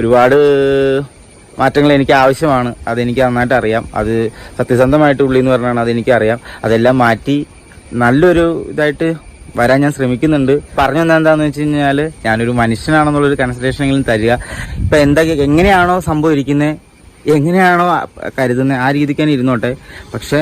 ഒരുപാട് മാറ്റങ്ങൾ എനിക്ക് ആവശ്യമാണ്. അതെനിക്ക് നന്നായിട്ട് അറിയാം. അത് സത്യസന്ധമായിട്ട് ഉള്ളി എന്ന് പറഞ്ഞാണ് അതെനിക്ക് അറിയാം. അതെല്ലാം മാറ്റി നല്ലൊരു ഇതായിട്ട് വരാൻ ഞാൻ ശ്രമിക്കുന്നുണ്ട്. പറഞ്ഞു തന്നെ എന്താന്ന് വെച്ച് കഴിഞ്ഞാൽ ഞാനൊരു മനുഷ്യനാണെന്നുള്ളൊരു കൺസിഡറേഷനെങ്കിലും തരിക. ഇപ്പം എന്തൊക്കെ എങ്ങനെയാണോ സംഭവം ഇരിക്കുന്നത് എങ്ങനെയാണോ കരുതുന്നത് ആ രീതിക്ക് തന്നെ ഇരുന്നോട്ടെ. പക്ഷെ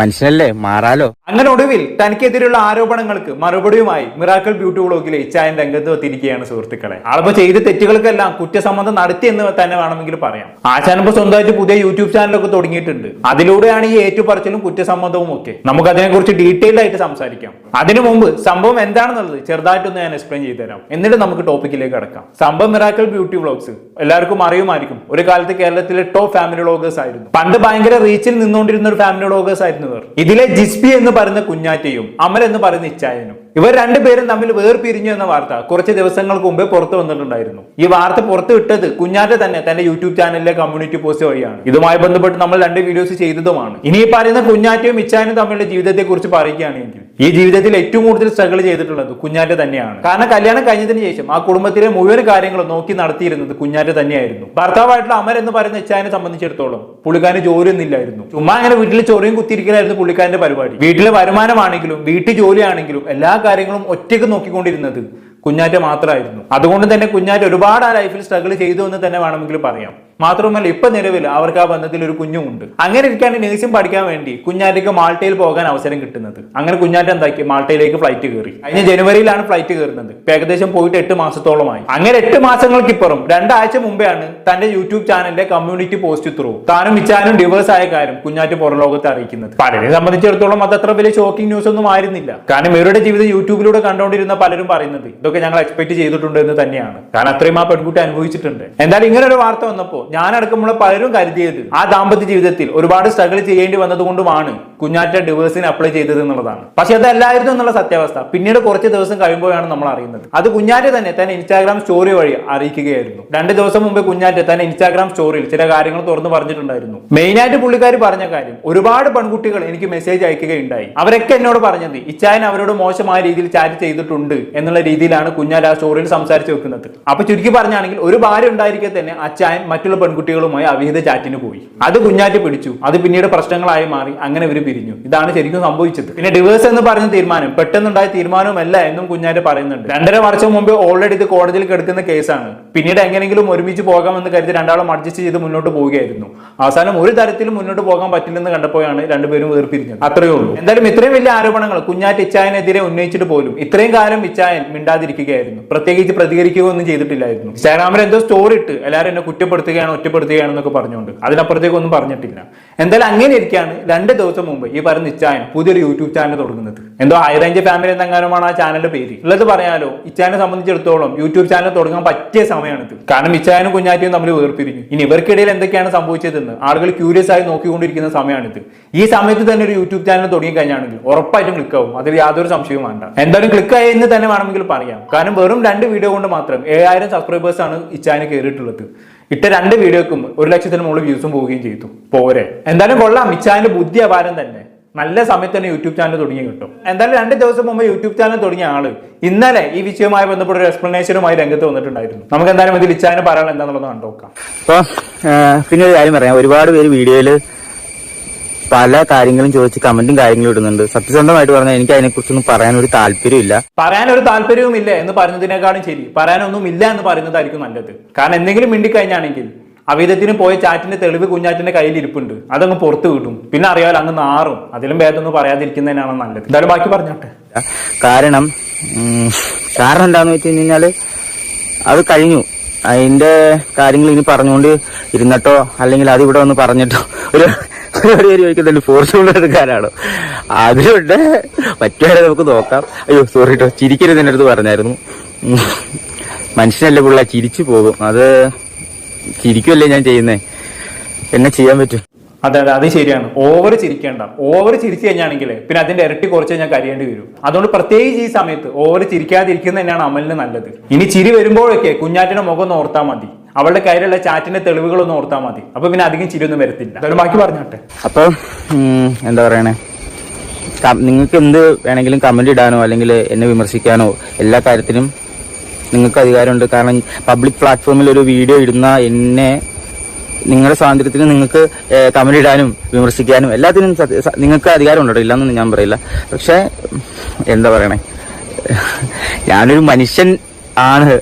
മനുഷ്യനല്ലേ? മാറാലോ? അങ്ങനെ ഒടുവിൽ തനിക്കെതിരെയുള്ള ആരോപണങ്ങൾക്ക് മറുപടിയുമായി മിറാക്കിൾ ബ്യൂട്ടി വ്ളോഗിലെ ഇച്ചായൻ രംഗത്ത് എത്തിയിരിക്കുകയാണ് സുഹൃത്തുക്കളെ. ആളിപ്പോ ചെയ്ത തെറ്റുകൾക്കെല്ലാം കുറ്റസമ്മതം നടത്തി എന്ന് തന്നെ വേണമെങ്കിൽ പറയാം. ആശാനിപ്പോ സ്വന്തമായിട്ട് പുതിയ യൂട്യൂബ് ചാനലൊക്കെ തുടങ്ങിയിട്ടുണ്ട്. അതിലൂടെയാണ് ഈ ഏറ്റുപറച്ചിലും കുറ്റസമ്മതവും ഒക്കെ. നമുക്ക് അതിനെക്കുറിച്ച് ഡീറ്റെയിൽഡ് ആയിട്ട് സംസാരിക്കാം. അതിനു മുമ്പ് സംഭവം എന്താണെന്നുള്ളത് ചെറുതായിട്ടൊന്ന് ഞാൻ എക്സ്പ്ലെയിൻ ചെയ്തു തരാം. എന്നിട്ട് നമുക്ക് ടോപ്പിക്കിലേക്ക് കടക്കാം. സംഭവം മിറാക്കിൾ ബ്യൂട്ടി വ്ളോഗ്സ്. എല്ലാവർക്കും അറിയുമായിരിക്കും. ഒരു കാലത്ത് കേരളത്തിലെ ടോപ്പ് ഫാമിലി വ്ളോഗേഴ്സ് ആയിരുന്നു. പണ്ട് ഭയങ്കര റീച്ചിൽ നിന്നുകൊണ്ടിരുന്ന ഒരു ഫാമിലി വ്ളോഗേഴ്സ് ആയിരുന്നു ഇതിലെ ജിസ്പി എന്ന് പറയുന്ന കുഞ്ഞാറ്റയും അമൽ എന്ന് പറയുന്ന ഇച്ചായനും. ഇവർ രണ്ടുപേരും തമ്മിൽ വേർപിരിഞ്ഞു എന്ന വാർത്ത കുറച്ച് ദിവസങ്ങൾക്ക് മുമ്പേ പുറത്തു വന്നിട്ടുണ്ടായിരുന്നു. ഈ വാർത്ത പുറത്തു വിട്ടത് കുഞ്ഞാറ്റ തന്നെ തന്റെ യൂട്യൂബ് ചാനലിലെ കമ്മ്യൂണിറ്റി പോസ്റ്റ് വഴിയാണ്. ഇതുമായി ബന്ധപ്പെട്ട് നമ്മൾ രണ്ട് വീഡിയോസ് ചെയ്തതുമാണ്. ഇനി പറയുന്ന കുഞ്ഞാറ്റയും ഇച്ചാനും തമ്മിലുള്ള ജീവിതത്തെ കുറിച്ച് പറയുകയാണെങ്കിൽ ഈ ജീവിതത്തിൽ ഏറ്റവും കൂടുതൽ സ്ട്രഗിൾ ചെയ്തിട്ടുള്ളത് കുഞ്ഞാറ്റ തന്നെയാണ്. കാരണം കല്യാണം കഴിഞ്ഞതിന് ശേഷം ആ കുടുംബത്തിലെ മുഴുവൻ കാര്യങ്ങളും നോക്കി നടത്തിയിരുന്നത് കുഞ്ഞാറ്റ തന്നെയായിരുന്നു. ഭർത്താവായിട്ടുള്ള അമർ എന്ന് പറയുന്ന ഇച്ചാനെ സംബന്ധിച്ചിടത്തോളം പുള്ളിക്കാരന് ജോലിയൊന്നുമില്ലായിരുന്നു ചുമ്മാ അങ്ങനെ വീട്ടിൽ ചൊറിയും കുത്തിയിരിക്കലായിരുന്നു പുള്ളിക്കാരന്റെ പരിപാടി. വീട്ടിലെ വരുമാനമാണെങ്കിലും വീട്ടു ജോലിയാണെങ്കിലും എല്ലാ കാര്യങ്ങളും ഒറ്റയ്ക്ക് നോക്കിക്കൊണ്ടിരുന്നത്. കുഞ്ഞാറ്റ മാത്രമായിരുന്നു. അതുകൊണ്ട് തന്നെ കുഞ്ഞാറ്റ ഒരുപാട് ആ ലൈഫിൽ സ്ട്രഗിൾ ചെയ്തു എന്ന് തന്നെ വേണമെങ്കിൽ പറയാം. മാത്രമല്ല ഇപ്പൊ നിലവിൽ അവർക്ക് ആ ബന്ധത്തിൽ ഒരു കുഞ്ഞുമുണ്ട്. അങ്ങനെ ഇരിക്കാണ് നേഴ്സിംഗ് പഠിക്കാൻ വേണ്ടി കുഞ്ഞാറ്റയ്ക്ക് മാൾട്ടയിൽ പോകാൻ അവസരം കിട്ടുന്നത്. അങ്ങനെ കുഞ്ഞാറ്റ എന്താക്കി? മാൾട്ടയിലേക്ക് ഫ്ലൈറ്റ് കയറി. കഴിഞ്ഞ ജനുവരിയിലാണ് ഫ്ലൈറ്റ് കയറുന്നത്. ഏകദേശം പോയിട്ട് എട്ട് മാസത്തോളമായി. അങ്ങനെ എട്ട് മാസങ്ങൾക്കിപ്പുറം രണ്ടാഴ്ച മുമ്പെയാണ് തന്റെ യൂട്യൂബ് ചാനലിന്റെ കമ്മ്യൂണിറ്റി പോസ്റ്റ് ത്രൂ താനും ഇച്ചാനും ഡിവേഴ്സ് ആയ കാര്യം കുഞ്ഞാറ്റ് പുറം ലോകത്ത് അറിയിക്കുന്നത്. പലരെ സംബന്ധിച്ചിടത്തോളം അത് അത്ര വലിയ ഷോക്കിംഗ് ന്യൂസ് ഒന്നും ആയിരുന്നില്ല. കാരണം ഇവരുടെ ജീവിതം യൂട്യൂബിലൂടെ കണ്ടുകൊണ്ടിരുന്ന പലരും പറയുന്നത് ഇതൊക്കെ ഞങ്ങൾ എക്സ്പെക്ട് ചെയ്തിട്ടുണ്ട് എന്ന് തന്നെയാണ്. കാരണം അത്രയും ആ പെൺകുട്ടി അനുഭവിച്ചിട്ടുണ്ട്. എന്തായാലും ഇങ്ങനെ ഒരു വാർത്ത വന്നപ്പോൾ ഞാനടക്കമുള്ള പലരും കരുതിയത് ആ ദാമ്പത്യ ജീവിതത്തിൽ ഒരുപാട് സ്ട്രഗിൾ ചെയ്യേണ്ടി വന്നതുകൊണ്ടുമാണ് കുഞ്ഞാറ്റ ഡിവേഴ്സിന് അപ്ലൈ ചെയ്തത് എന്നുള്ളതാണ്. പക്ഷെ അതല്ലായിരുന്നു എന്നുള്ള സത്യാവസ്ഥ. പിന്നീട് കുറച്ച് ദിവസം കഴിയുമ്പോഴാണ് നമ്മൾ അറിയുന്നത്. അത് കുഞ്ഞാറ്റ തന്നെ തന്നെ ഇൻസ്റ്റാഗ്രാം സ്റ്റോറി വഴി അറിയിക്കുകയായിരുന്നു. രണ്ട് ദിവസം മുമ്പ് കുഞ്ഞാറ്റ തന്നെ ഇൻസ്റ്റാഗ്രാം സ്റ്റോറിയിൽ ചില കാര്യങ്ങൾ തുറന്നു പറഞ്ഞിട്ടുണ്ടായിരുന്നു. മെയിൻ ആയിട്ട് പുള്ളിക്കാരി പറഞ്ഞ കാര്യം ഒരുപാട് പെൺകുട്ടികൾ എനിക്ക് മെസ്സേജ് അയക്കുകയുണ്ടായി. അവരൊക്കെ എന്നോട് പറഞ്ഞത് ഇച്ചായൻ അവരോട് മോശമായ രീതിയിൽ ചാറ്റ് ചെയ്തിട്ടുണ്ട് എന്നുള്ള രീതിയിലാണ് കുഞ്ഞാറ്റ ആ സ്റ്റോറിയിൽ സംസാരിച്ചു വെക്കുന്നത്. അപ്പൊ ചുരുക്കി പറഞ്ഞാണെങ്കിൽ ഒരു ഭാര്യ ഉണ്ടായിരിക്കെ തന്നെ അച്ചായൻ മറ്റുള്ള പെൺകുട്ടികളുമായി അവിഹിത ചാറ്റിന് പോയി. അത് കുഞ്ഞാറ്റി പിടിച്ചു. അത് പിന്നീട് പ്രശ്നങ്ങളായി മാറി. അങ്ങനെ ഇവർ പിരിഞ്ഞു. ഇതാണ് ശരിക്കും സംഭവിച്ചത്. പിന്നെ ഡിവേഴ്സ് എന്ന് പറഞ്ഞ തീരുമാനം. പെട്ടെന്നുണ്ടായ തീരുമാനമല്ല എന്നും കുഞ്ഞാറ്റ് പറയുന്നുണ്ട്. രണ്ടര വർഷം മുമ്പ് ഓൾറെഡി ഇത് കോടതിയിൽ കിടക്കുന്ന കേസാണ്. പിന്നീട് എങ്ങനെയെങ്കിലും ഒരുമിച്ച് പോകാമെന്ന് കരുതി രണ്ടാളും അഡ്ജസ്റ്റ് ചെയ്ത് മുന്നോട്ട് പോവുകയായിരുന്നു. അവസാനം ഒരു തരത്തിലും മുന്നോട്ട് പോകാൻ പറ്റില്ലെന്ന് കണ്ടപ്പോഴാണ് രണ്ടുപേരും വേർപിരിഞ്ഞത്. അത്രയേ ഉള്ളൂ. എന്തായാലും ഇത്രയും വലിയ ആരോപണങ്ങൾ കുഞ്ഞാറ്റ് ഇച്ചായനെതിരെ ഉന്നയിച്ചിട്ട് പോലും ഇത്രയും കാലം ഇച്ചായൻ മിണ്ടാതിരിക്കുകയായിരുന്നു. പ്രത്യേകിച്ച് പ്രതികരിക്കുകയോ ഒന്നും ചെയ്തിട്ടില്ലായിരുന്നു. ഇൻസ്റ്റാഗ്രാമിൽ എന്തോ സ്റ്റോറി ഇട്ട് എല്ലാവരും എന്നെ കുറ്റപ്പെടുത്തുകയാണ് ഒറ്റപ്പെടുത്തുകയാണെന്നൊക്കെ പറഞ്ഞുകൊണ്ട്. അതിനപ്പുറത്തേക്ക് ഒന്നും പറഞ്ഞിട്ടില്ല. എന്തായാലും അങ്ങനെ ഇരിക്കുകയാണ് രണ്ട് ദിവസം മുമ്പ് ഈ പറഞ്ഞ ഇച്ചായൻ പുതിയൊരു യൂട്യൂബ് ചാനൽ തുടങ്ങുന്നത്. എന്തോ ഹൈ റേഞ്ച് ഫാമിലി എന്നങ്ങാനുമാണ് ആ ചാനലിന്റെ പേര്. ഉള്ളത് പറയാലോ ഇച്ചായനെ സംബന്ധിച്ചിടത്തോളം യൂട്യൂബ് ചാനൽ തുടങ്ങാൻ പറ്റിയ സമയമാണിത്. കാരണം ഇച്ചായനും കുഞ്ഞാറ്റിയും തമ്മിൽ വേർപിരിഞ്ഞു. ഇനി ഇവർക്കിടയിൽ എന്തൊക്കെയാണ് സംഭവിച്ചതെന്ന് ആളുകൾ ക്യൂരിയസ് ആയി നോക്കിക്കൊണ്ടിരിക്കുന്ന സമയമാണിത്. ഈ സമയത്ത് തന്നെ ഒരു യൂട്യൂബ് ചാനൽ തുടങ്ങി കഴിഞ്ഞാണെങ്കിൽ ഉറപ്പായിട്ടും ക്ലിക്ക് ആവും. അതിൽ യാതൊരു സംശയവും വേണ്ട. എന്തായാലും ക്ലിക്ക് ആയി എന്ന് തന്നെ വേണമെങ്കിൽ പറയാം. കാരണം വെറും രണ്ട് വീഡിയോ കൊണ്ട് മാത്രം ഏഴായിരം സബ്സ്ക്രൈബേഴ്സ് ആണ് ഇച്ചായന് കയറിയിട്ടുള്ളത്. ഇട്ട രണ്ട് വീഡിയോക്കും ഒരു ലക്ഷത്തിന് മുകളിൽ വ്യൂസും പോവുകയും ചെയ്തു. പോരെ. എന്തായാലും കൊള്ളാം. ഇച്ചായന്റെ ബുദ്ധി അപാരം തന്നെ. നല്ല സമയത്ത് തന്നെ യൂട്യൂബ് ചാനൽ തുടങ്ങി കിട്ടും. എന്തായാലും രണ്ട് ദിവസം മുമ്പ് യൂട്യൂബ് ചാനൽ തുടങ്ങിയ ആൾ ഇന്നലെ ഈ വിഷയവുമായി ബന്ധപ്പെട്ട ഒരു എക്സ്പ്ലനേഷനുമായി രംഗത്ത് വന്നിട്ടുണ്ടായിരുന്നു. നമുക്ക് എന്തായാലും ഇതിൽ ഇച്ചായന് പറയാൻ എന്താണെന്നുള്ളത് കണ്ടോക്കാം അപ്പോൾ പിന്നെ ഒരു കാര്യം പറയാം. ഒരുപാട് പേര് വീഡിയോയിൽ പല കാര്യങ്ങളും ചോദിച്ച് കമന്റും കാര്യങ്ങളും ഇടുന്നുണ്ട്. സത്യസന്ധമായിട്ട് പറഞ്ഞാൽ എനിക്ക് അതിനെക്കുറിച്ചൊന്നും പറയാൻ ഒരു താല്പര്യമില്ല. പറയാൻ ഒരു താല്പര്യവും ഇല്ല എന്ന് പറഞ്ഞതിനേക്കാളും ശരി. പറയാനൊന്നും ഇല്ല എന്ന് പറയുന്നതായിരിക്കും നല്ലത്. കാരണം എന്തെങ്കിലും മിണ്ടിക്കഴിഞ്ഞാണെങ്കിൽ അവിധത്തിന് പോയ ചാറ്റിന്റെ തെളിവ് കുഞ്ഞാറ്റിന്റെ കയ്യിൽ ഇരിപ്പുണ്ട്. അതങ്ങ് പുറത്തു കിട്ടും പിന്നെ അറിയാമല്ലോ അങ്ങ് നാറും. അതിലും ഭേദമൊന്നും പറയാതിരിക്കുന്നതിനാണ് നല്ലത്. എന്തായാലും ബാക്കി പറഞ്ഞോട്ടെ. കാരണം കാരണം എന്താന്ന് വെച്ച് കഴിഞ്ഞാൽ അത് കഴിഞ്ഞു. അതിന്റെ കാര്യങ്ങൾ ഇനി പറഞ്ഞുകൊണ്ട് ഇരുന്നിട്ടോ അല്ലെങ്കിൽ അത് ഇവിടെ വന്ന് പറഞ്ഞിട്ടോ. ഒരു ഒരുപാട് പേര് ചോദിക്കുന്നുണ്ട് ഫോർച്യൂണർ എടുക്കാനാണോ? അതിലുണ്ട് മറ്റേ നമുക്ക് നോക്കാം. അയ്യോ സോറി കേട്ടോ ചിരിക്കരുത് എന്റെ അടുത്ത് പറഞ്ഞായിരുന്നു. മനുഷ്യനല്ല പിള്ള? ചിരിച്ചു പോകും. അത് ചിരിക്കുമല്ലേ ഞാൻ ചെയ്യുന്നേ? എന്നെ ചെയ്യാൻ പറ്റും. അതെ അതെ. അത് ശരിയാണ്. ഓവർ ചിരിക്കേണ്ട. ഓവർ ചിരിച്ചു കഴിഞ്ഞാണെങ്കിൽ പിന്നെ അതിന്റെ ഇരട്ടി കുറച്ച് ഞാൻ കരിയേണ്ടി വരും. അതുകൊണ്ട് പ്രത്യേകിച്ച് ഈ സമയത്ത് ഓവർ ചിരിക്കാതിരിക്കുന്നത് തന്നെയാണ് അമലിന് നല്ലത്. ഇനി ചിരി വരുമ്പോഴൊക്കെ കുഞ്ഞാറ്റിന്റെ മുഖം ഓർത്താൽ മതി. അവളുടെ കയ്യിലുള്ള ചാറ്റിന്റെ തെളിവുകളൊന്നും ഓർത്താൽ മതി. അപ്പൊ പിന്നെ അധികം ചിരിയൊന്നും വരത്തില്ല. ബാക്കി പറഞ്ഞോട്ടെ. അപ്പൊ എന്താ പറയണേ? നിങ്ങൾക്ക് എന്ത് വേണമെങ്കിലും കമന്റ് ഇടാനോ അല്ലെങ്കിൽ എന്നെ വിമർശിക്കാനോ എല്ലാ കാര്യത്തിനും നിങ്ങൾക്ക് അധികാരമുണ്ട്. കാരണം പബ്ലിക് പ്ലാറ്റ്ഫോമിൽ ഒരു വീഡിയോ ഇടുന്ന എന്നെ നിങ്ങളുടെ സ്വാതന്ത്ര്യത്തിന് നിങ്ങൾക്ക് കമന്റ് ഇടാനും വിമർശിക്കാനും എല്ലാത്തിനും നിങ്ങൾക്ക് അധികാരമുണ്ടോ ഇല്ലെന്നൊന്നും ഞാൻ പറയില്ല. പക്ഷെ എന്താ പറയണേ? ഞാനൊരു മനുഷ്യൻ ആണ്.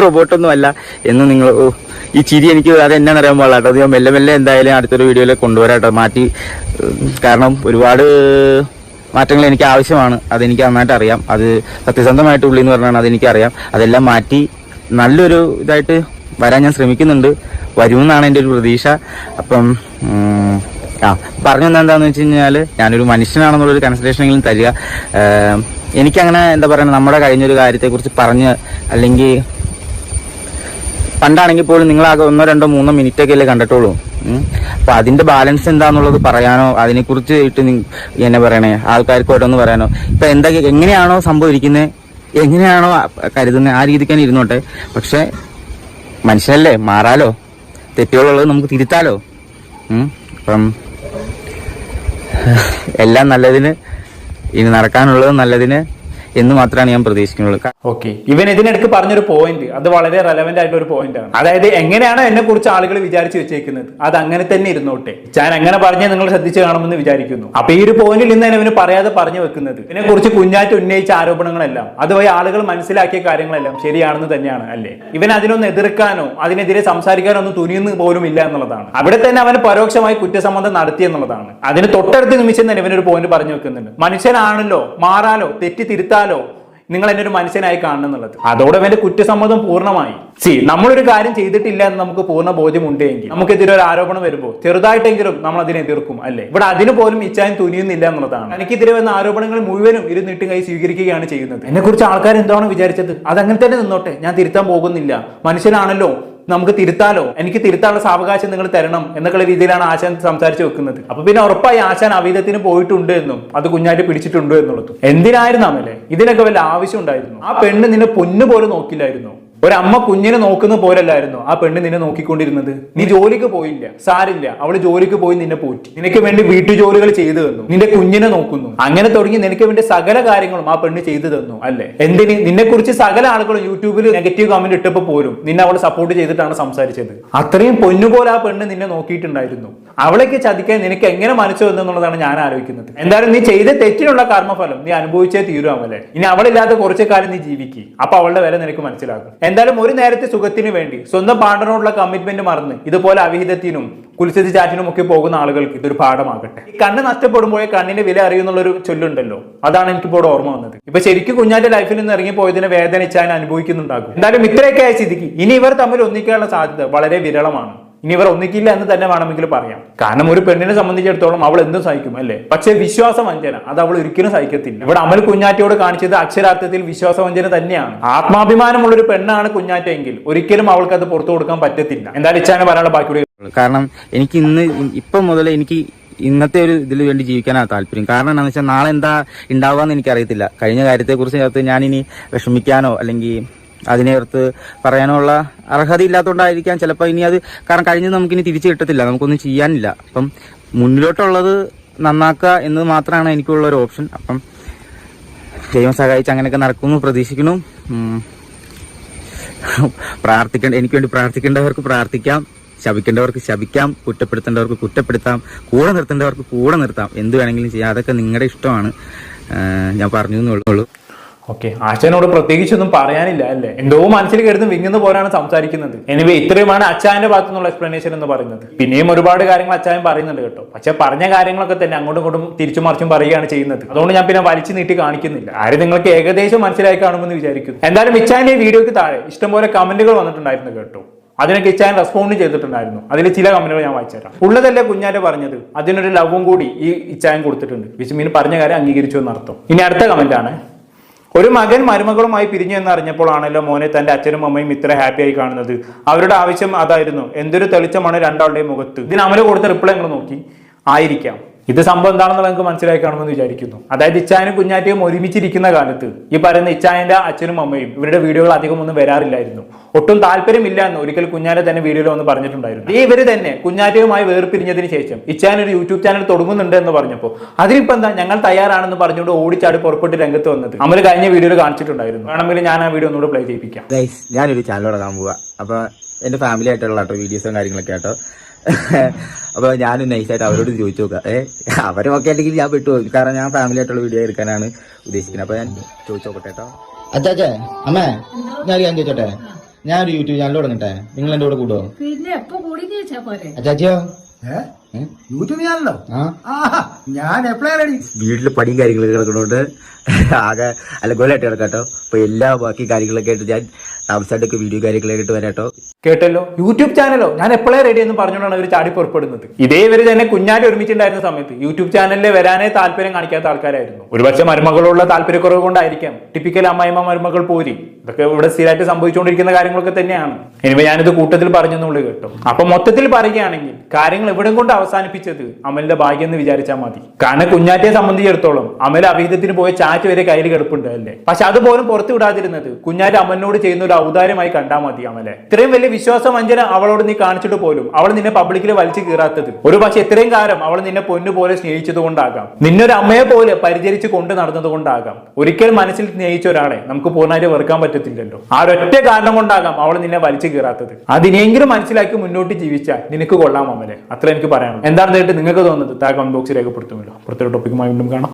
റോബോട്ടൊന്നും അല്ല എന്ന് നിങ്ങൾ ഈ ചിരി എനിക്ക് അത് എന്നാന്ന് അറിയാൻ പാടില്ല. അത് ഞാൻ മെല്ലെ മെല്ലെ എന്തായാലും അടുത്തൊരു വീഡിയോയിൽ കൊണ്ടുവരാട്ടോ. മാറ്റി കാരണം ഒരുപാട് മാറ്റങ്ങൾ എനിക്ക് ആവശ്യമാണ്. അതെനിക്ക് നന്നായിട്ട് അറിയാം. അത് സത്യസന്ധമായിട്ട് ഉള്ളി എന്ന് പറഞ്ഞാൽ അതെനിക്ക് അറിയാം അതെല്ലാം മാറ്റി നല്ലൊരു ഇതായിട്ട് വരാൻ ഞാൻ ശ്രമിക്കുന്നുണ്ട്. വരുമെന്നാണ് എന്റെ ഒരു പ്രതീക്ഷ. അപ്പം ആ പറഞ്ഞു വെച്ച് കഴിഞ്ഞാൽ ഞാനൊരു മനുഷ്യനാണെന്നുള്ളൊരു കൺസിഡറേഷനെങ്കിലും തരിക. എനിക്കങ്ങനെ എന്താ പറയുക നമ്മുടെ കഴിഞ്ഞൊരു കാര്യത്തെക്കുറിച്ച് പറഞ്ഞ് അല്ലെങ്കിൽ പണ്ടാണെങ്കിൽ പോലും നിങ്ങൾ ആകെ ഒന്നോ രണ്ടോ മൂന്നോ മിനിറ്റ് ഒക്കെ അല്ലേ കണ്ടിട്ടുള്ളൂ. അപ്പൊ അതിന്റെ ബാലൻസ് എന്താന്നുള്ളത് പറയാനോ അതിനെക്കുറിച്ച് ഇട്ട് എന്നെ പറയണേ ആൾക്കാർക്ക് ഓരോന്ന് പറയാനോ. ഇപ്പൊ എന്താ എങ്ങനെയാണോ സംഭവിക്കുന്നത് എങ്ങനെയാണോ കരുതുന്നത് ആ രീതിക്ക് തന്നെ ഇരുന്നോട്ടെ. പക്ഷെ മനുഷ്യനല്ലേ മാറാലോ. തെറ്റുകളുള്ളത് നമുക്ക് തിരുത്താലോ. അപ്പം എല്ലാം നല്ലതിന് ഇനി നടക്കാനുള്ളത് നല്ലതിന് എന്ന് മാത്രമാണ് ഞാൻ പ്രതീക്ഷിക്കുന്നത്. ഓക്കെ ഇവൻ ഇതിനിടയ്ക്ക് പറഞ്ഞൊരു പോയിന്റ് അത് വളരെ റെലവെന്റ് ആയിട്ടുള്ള ഒരു പോയിന്റ് ആണ്. അതായത് എങ്ങനെയാണ് എന്നെ കുറിച്ച് ആളുകൾ വിചാരിച്ചു വെച്ചേക്കുന്നത്? അത് അങ്ങനെ തന്നെ ഇരുന്നോട്ടെ. ഞാൻ അങ്ങനെ പറഞ്ഞേ നിങ്ങൾ ശ്രദ്ധിച്ചു കാണുമെന്ന് വിചാരിക്കുന്നു. അപ്പൊ ഈ ഒരു പോയിന്റിൽ നിന്ന് ഇവന് പറയാതെ പറഞ്ഞു വെക്കുന്നത്. ഇതിനെ കുറിച്ച് കുഞ്ഞാറ്റ് ഉന്നയിച്ച ആരോപണങ്ങളെല്ലാം അതുവഴി ആളുകൾ മനസ്സിലാക്കിയ കാര്യങ്ങളെല്ലാം ശരിയാണെന്ന് തന്നെയാണ് അല്ലേ? ഇവൻ അതിനൊന്ന് എതിർക്കാനോ അതിനെതിരെ സംസാരിക്കാനോ ഒന്നും തുനിയുന്നു പോലും ഇല്ല എന്നുള്ളതാണ്. അവിടെ തന്നെ അവൻ പരോക്ഷമായി കുറ്റസമ്മതം നടത്തി എന്നുള്ളതാണ്. അതിന് തൊട്ടടുത്ത് നിമിഷം തന്നെ ഇവനൊരു പോയിന്റ് പറഞ്ഞു വെക്കുന്നുണ്ട്. മനുഷ്യനാണല്ലോ മാറാനോ തെറ്റി തിരുത്താലോ നിങ്ങൾ എന്നെ ഒരു മനുഷ്യനായി കാണണം എന്നുള്ളത്. അതോടെ അവന്റെ കുറ്റസമ്മതം പൂർണമായി. സി നമ്മളൊരു കാര്യം ചെയ്തിട്ടില്ല എന്ന് നമുക്ക് പൂർണ ബോധ്യമുണ്ടെങ്കിൽ നമുക്കെതിരെ ഒരു ആരോപണം വരുമ്പോൾ ചെറുതായിട്ടെങ്കിലും നമ്മൾ അതിനെ എതിർക്കും അല്ലേ? ഇവിടെ അതിന് പോലും ഇച്ഛാൻ തുനിയുന്നില്ല എന്നുള്ളതാണ്. എനിക്കെതിരെ വന്ന ആരോപണങ്ങൾ മുഴുവനും ഇരുന്നിട്ട് കൈ സ്വീകരിക്കുകയാണ് ചെയ്യുന്നത്. എന്നെ കുറിച്ച് ആൾക്കാർ എന്താണോ വിചാരിച്ചത്? അതങ്ങനെ തന്നെ നിന്നോട്ടെ. ഞാൻ തിരുത്താൻ പോകുന്നില്ല. മനുഷ്യനാണല്ലോ. നമുക്ക് തിരുത്താലോ? എനിക്ക് തിരുത്താനുള്ള സാവകാശം നിങ്ങൾ തരണം എന്നൊക്കെയുള്ള രീതിയിലാണ് ആശാൻ സംസാരിച്ചു വെക്കുന്നത്. അപ്പൊ പിന്നെ ഉറപ്പായി ആശാൻ അവീതത്തിന് പോയിട്ടുണ്ട് എന്നും അത് കുഞ്ഞായിട്ട് പിടിച്ചിട്ടുണ്ട് എന്നുള്ളതും. എന്തിനായിരുന്നു അമലെ? ഇതിനൊക്കെ വല്ല ആവശ്യം ഉണ്ടായിരുന്നു? ആ പെണ്ണ് നിന്നെ പൊന്നു പോലും നോക്കില്ലായിരുന്നു? ഒരമ്മ കുഞ്ഞിനെ നോക്കുന്ന പോലല്ലായിരുന്നു? ആ പെണ്ണ് നിന്നെ നോക്കിക്കൊണ്ടിരുന്നത്? നീ ജോലിക്ക് പോയില്ല സാരില്ല. അവൾ ജോലിക്ക് പോയി നിന്നെ പോറ്റി. നിനക്ക് വേണ്ടി വീട്ടു ജോലികൾ ചെയ്തു തന്നു. നിന്റെ കുഞ്ഞിനെ നോക്കുന്നു. അങ്ങനെ തുടങ്ങി നിനക്ക് വേണ്ടി സകല കാര്യങ്ങളും ആ പെണ്ണ് ചെയ്തു തന്നു അല്ലെ? എന്തിന്? നിന്നെ കുറിച്ച് സകല ആളുകളും യൂട്യൂബിൽ നെഗറ്റീവ് കമന്റ് ഇട്ടപ്പോ പോലും നിന്നെ അവളെ സപ്പോർട്ട് ചെയ്തിട്ടാണ് സംസാരിച്ചത്. അത്രയും പൊന്നുപോലെ ആ പെണ്ണ് നിന്നെ നോക്കിയിട്ടുണ്ടായിരുന്നു. അവളേക്ക് ചതിക്കാൻ നിനക്ക് എങ്ങനെ മനസ്സു എന്നുള്ളതാണ് ഞാൻ ആലോചിക്കുന്നത്. എന്തായാലും നീ ചെയ്ത തെറ്റിനുള്ള കർമ്മഫലം നീ അനുഭവിച്ചേ തീരുവാമല്ലേ ഇനി അവളില്ലാത്ത കുറച്ചു കാലം നീ ജീവിക്ക്. അപ്പൊ അവളുടെ വില നിനക്ക് മനസ്സിലാകും. എന്തായാലും ഒരു നേരത്തെ സുഖത്തിന് വേണ്ടി സ്വന്തം പാണ്ഡനോടുള്ള കമ്മിറ്റ്മെന്റ് മറന്ന് ഇതുപോലെ അവിഹിതത്തിനും കുലിച്ചതി ചാറ്റിനും ഒക്കെ പോകുന്ന ആളുകൾക്ക് ഇതൊരു പാഠമാകട്ടെ. ഈ കണ്ണ് നഷ്ടപ്പെടുമ്പോഴേ കണ്ണിന്റെ വില അറിയുന്നുള്ളൊരു ചൊല്ലുണ്ടല്ലോ. അതാണ് എനിക്കിപ്പോൾ ഓർമ്മ വന്നത്. ഇപ്പൊ ശരിക്കും കുഞ്ഞാന്റെ ലൈഫിൽ നിന്ന് ഇറങ്ങി പോയതിനെ വേദനിച്ചാൻ അനുഭവിക്കുന്നുണ്ടാകും. എന്തായാലും ഇത്രയൊക്കെ ആയ സ്ഥിതിക്ക് ഇനി ഇവർ തമ്മിൽ ഒന്നിക്കാനുള്ള സാധ്യത വളരെ വിരളമാണ്. ഇനി ഇവർ ഒന്നിക്കില്ല എന്ന് തന്നെ വേണമെങ്കിൽ പറയാം. കാരണം ഒരു പെണ്ണിനെ സംബന്ധിച്ചിടത്തോളം അവൾ എന്തും സഹിക്കും അല്ലേ? പക്ഷേ വിശ്വാസവഞ്ചന അത് അവൾ ഒരിക്കലും സഹിക്കത്തില്ല. ഇവിടെ അമൽ കുഞ്ഞാറ്റയോട് കാണിച്ചത് അക്ഷരാർത്ഥത്തിൽ വിശ്വാസവഞ്ചന തന്നെയാണ്. ആത്മാഭിമാനമുള്ള ഒരു പെണ്ണാണ് കുഞ്ഞാറ്റെങ്കിൽ ഒരിക്കലും അവൾക്ക് അത് പുറത്തു കൊടുക്കാൻ പറ്റത്തില്ല. എന്തായാലും ഇച്ചാനെ പറയാനുള്ള ബാക്കിയുടെ കാരണം എനിക്ക് ഇന്ന് ഇപ്പം മുതൽ എനിക്ക് ഇന്നത്തെ ഒരു ഇതിൽ വേണ്ടി ജീവിക്കാനാണ് താല്പര്യം. കാരണം എന്താണെന്ന് വെച്ചാൽ നാളെ എന്താ ഉണ്ടാവുക എനിക്ക് അറിയത്തില്ല കഴിഞ്ഞ കാര്യത്തെക്കുറിച്ച് ഞാൻ ഇനി വിഷമിക്കാനോ അല്ലെങ്കിൽ അതിനെ പറയാനുള്ള അർഹത ഇല്ലാത്തതുകൊണ്ടായിരിക്കാം ചിലപ്പോൾ ഇനി അത് കാരണം കഴിഞ്ഞ് നമുക്ക് ഇനി തിരിച്ചു കിട്ടത്തില്ല. നമുക്കൊന്നും ചെയ്യാനില്ല. അപ്പം മുന്നിലോട്ടുള്ളത് നന്നാക്കുക എന്നത് മാത്രമാണ് എനിക്കുള്ള ഒരു ഓപ്ഷൻ. അപ്പം ദൈവം സഹായിച്ച് അങ്ങനെയൊക്കെ നടക്കുമെന്ന് പ്രതീക്ഷിക്കുന്നു. പ്രാർത്ഥിക്കേണ്ട എനിക്ക് വേണ്ടി പ്രാർത്ഥിക്കേണ്ടവർക്ക് പ്രാർത്ഥിക്കാം. ശപിക്കേണ്ടവർക്ക് ശപിക്കാം. കുറ്റപ്പെടുത്തേണ്ടവർക്ക് കുറ്റപ്പെടുത്താം. കൂടെ നിർത്തേണ്ടവർക്ക് കൂടെ നിർത്താം. എന്ത് വേണമെങ്കിലും ചെയ്യാം. അതൊക്കെ നിങ്ങളുടെ ഇഷ്ടമാണ്. ഞാൻ പറഞ്ഞു എന്നേ ഉള്ളൂ. ഓക്കെ പ്രത്യേകിച്ച് പ്രത്യേകിച്ചൊന്നും പറയാനില്ല അല്ലേ? എന്തോ മനസ്സിൽ കരുതും വിങ്ങുന്ന പോലാണ് സംസാരിക്കുന്നത്. എനിവേ ഇത്രയുമാണ് അച്ഛാന്റെ ഭാഗത്തു നിന്നുള്ള എക്സ്പ്ലനേഷൻ എന്ന് പറയുന്നത്. പിന്നെയും ഒരുപാട് കാര്യങ്ങൾ അച്ഛായൻ പറയുന്നുണ്ട് കേട്ടോ. പക്ഷെ പറഞ്ഞ കാര്യങ്ങളൊക്കെ തന്നെ അങ്ങോട്ടും ഇങ്ങോട്ടും തിരിച്ചു മറിച്ചും പറയുകയാണ് ചെയ്യുന്നത്. അതുകൊണ്ട് ഞാൻ പിന്നെ വലിച്ചു നീട്ടി കാണിക്കുന്നില്ല. ആരും നിങ്ങൾക്ക് ഏകദേശം മനസ്സിലായി കാണുമെന്ന് വിചാരിക്കുന്നു. എന്തായാലും ഇച്ചായന്റെ വീഡിയോക്ക് താഴെ ഇഷ്ടംപോലെ കമന്റുകൾ വന്നിട്ടുണ്ടായിരുന്നു കേട്ടോ. അതിനൊക്കെ ഇച്ചാൻ റെസ്പോണ്ട് ചെയ്തിട്ടുണ്ടായിരുന്നു. അതിൽ ചില കമന്റുകൾ ഞാൻ വായിച്ചുതരാം ഉള്ളതല്ലേ കുഞ്ഞാന്റെ പറഞ്ഞത്? അതിനൊരു ലവും കൂടി ഈ ഇച്ചായൻ കൊടുത്തിട്ടുണ്ട്. വിശ്വമീൻ പറഞ്ഞ കാര്യം അംഗീകരിച്ചു എന്നർത്ഥം. ഇനി അടുത്ത കമന്റ് ആണ്. ഒരു മകൻ മരുമകളുമായി പിരിഞ്ഞു എന്ന് ആണല്ലോ മോനെ തന്റെ അച്ഛനും അമ്മയും ഇത്ര ഹാപ്പി ആയി കാണുന്നത്. അവരുടെ ആവശ്യം അതായിരുന്നു. എന്തൊരു തെളിച്ചമാണ് രണ്ടാളുടെയും മുഖത്ത്. ഇതിന് അമൽ കൊടുത്ത റിപ്ലൈ നിങ്ങൾ നോക്കി. ആയിരിക്കാം. ഇത് സംഭവം എന്താണെന്നുള്ള നിങ്ങൾക്ക് മനസ്സിലായി കാണുമെന്ന് വിചാരിക്കുന്നു. അതായത് ഇച്ചായനും കുഞ്ഞാറ്റയും ഒരുമിച്ചിരിക്കുന്ന കാലത്ത് ഈ പറയുന്ന ഇച്ചായന്റെ അച്ഛനും അമ്മയും ഇവരുടെ വീഡിയോകൾ അധികം ഒന്നും വരാറില്ലായിരുന്നു. ഒട്ടും താല്പര്യമില്ല എന്ന് ഒരിക്കൽ കുഞ്ഞാനെ തന്നെ വീഡിയോയിൽ ഒന്ന് പറഞ്ഞിട്ടുണ്ടായിരുന്നു. ഈ ഇവർ തന്നെ കുഞ്ഞാറ്റയുമായി വേർപിരിഞ്ഞതിന് ശേഷം ഇച്ചായൻ ഒരു യൂട്യൂബ് ചാനൽ തുടങ്ങുന്നുണ്ട് എന്ന് പറഞ്ഞപ്പോൾ അതിനിപ്പോ എന്താ ഞങ്ങൾ തയ്യാറാണെന്ന് പറഞ്ഞുകൊണ്ട് ഓടിച്ചാടി പുറപ്പെട്ട് രംഗത്ത് വന്നത്? അമൽ കഴിഞ്ഞ വീഡിയോയിൽ കാണിച്ചിട്ടുണ്ടായിരുന്നു. വേണമെങ്കിൽ ഞാൻ ആ വീഡിയോ ഒന്നുകൂടെ പ്ലേ ചെയ്യിപ്പിക്കാം. ഞാനൊരു ചാനൽ തുടങ്ങാൻ പോവാ. അപ്പൊ എന്റെ ഫാമിലി ആയിട്ടുള്ള വീഡിയോസും കാര്യങ്ങളൊക്കെ കേട്ടോ അപ്പൊ ഞാൻ നൈസായിട്ട് അവരോട് ചോദിച്ചു നോക്കാം. ഏ അവരും ഒക്കെ അല്ലെങ്കിൽ ഞാൻ വിട്ടു പോകും കാരണം ഞാൻ ഫാമിലി ആയിട്ടുള്ള വീഡിയോ എടുക്കാനാണ് ഉദ്ദേശിക്കുന്നത്. അപ്പൊ ഞാൻ ചോദിച്ചു നോക്കട്ടെ കേട്ടോ അച്ചാച്ചേ അമ്മേ ഞാൻ ഞാൻ ചോദിച്ചോട്ടെ? ഞാൻ ഒരു യൂട്യൂബ് ചാനൽ തുടങ്ങട്ടെ? നിങ്ങൾ എന്റെ കൂടെ കൂടുവോ പിന്നെ എപ്പോ കൂടി ചോദിച്ചാ പോരെ? അച്ചാച്ചിയോ? ഏ? യൂട്യൂബ് ചാനലോ ആ. ആ ഞാൻ വീട്ടിൽ പണിയും കാര്യങ്ങളൊക്കെ കിടക്കണോണ്ട് ആകെ അല്ല അലങ്കോലായിട്ട് കിടക്കാട്ടോ അപ്പൊ എല്ലാ ബാക്കി കാര്യങ്ങളൊക്കെ ആയിട്ട് ഞാൻ താമസമായിട്ടൊക്കെ വീഡിയോ കാര്യങ്ങളൊക്കെ ആയിട്ട് വരാട്ടോ കേട്ടല്ലോ? യൂട്യൂബ് ചാനലോ ഞാൻ എപ്പോഴേ റെഡി എന്ന് പറഞ്ഞുകൊണ്ടാണ് അവർ ചാടി പുറപ്പെടുന്നത്. ഇതേ ഇവർ തന്നെ കുഞ്ഞാടി ഒരുമിച്ചുണ്ടായിരുന്ന സമയത്ത് യൂട്യൂബ് ചാനലിൽ വരാനേ താല്പര്യം കാണിക്കാത്ത ആൾക്കാരായിരുന്നു. ഒരുപക്ഷെ മരുമകളുള്ള താല്പര്യക്കുറവ് കൊണ്ടായിരിക്കാം. ടിപ്പിക്കൽ അമ്മായിമ്മ മരുമകൾ പോരി. ഇതൊക്കെ ഇവിടെ സ്ഥിരമായിട്ട് സംഭവിച്ചുകൊണ്ടിരിക്കുന്ന കാര്യങ്ങളൊക്കെ തന്നെയാണ്. ഇനിമ ഞാനിത് കൂട്ടത്തിൽ പറഞ്ഞെന്നുള്ളൂ കേട്ടോ. അപ്പൊ മൊത്തത്തിൽ പറയുകയാണെങ്കിൽ കാര്യങ്ങൾ ഇവിടെ കൊണ്ട് അവസാനിപ്പിച്ചത് അമലിന്റെ ഭാഗ്യം എന്ന് വിചാരിച്ചാൽ മതി. കാരണം കുഞ്ഞാറ്റയെ സംബന്ധിച്ചിടത്തോളം അമൽ അവിഹിതത്തിന് പോയ ചാറ്റ് വരെ കയ്യിൽ കിടപ്പുണ്ട് അല്ലേ പക്ഷെ അതുപോലും പുറത്തു വിടാതിരുന്നത് കുഞ്ഞാറ്റ് അമലിനോട് ചെയ്യുന്ന ഒരു ഔദാര്യമായി കണ്ടാൽ മതി അമലെ. ഇത്രയും വലിയ വിശ്വാസവഞ്ചന അവളോട് നീ കാണിച്ചിട്ട് പോലും അവൾ നിന്നെ പബ്ലിക്കിൽ വലിച്ചു കീറാത്തത്. ഒരു പക്ഷെ ഇത്രയും കാലം അവൾ നിന്നെ പൊന്നു പോലെ സ്നേഹിച്ചത് കൊണ്ടാകാം. നിന്നൊരു അമ്മയെ പോലെ പരിചരിച്ച് കൊണ്ട് നടന്നത് കൊണ്ടാകാം. ഒരിക്കൽ മനസ്സിൽ സ്നേഹിച്ച ഒരാളെ നമുക്ക് പൂർണമായിട്ട് വെറുക്കാൻ പറ്റത്തില്ലല്ലോ ആ ഒരൊറ്റ കാരണം കൊണ്ടാകാം അവൾ നിന്നെ വലിച്ചു കീറാത്തത്. അതിനെങ്കിലും മനസ്സിലാക്കി മുന്നോട്ട് ജീവിച്ചാൽ നിനക്ക് കൊള്ളാം അമ്മലെ അത്ര എനിക്ക് പറയാനുള്ളൂ. എന്താണ് നേരിട്ട് നിങ്ങൾക്ക് തോന്നുന്നത് താ കമന്റ് ബോക്സിൽ രേഖപ്പെടുത്തുമല്ലോ. പുറത്തൊരു ടോപ്പിക്കുമായി വീണ്ടും കാണാം.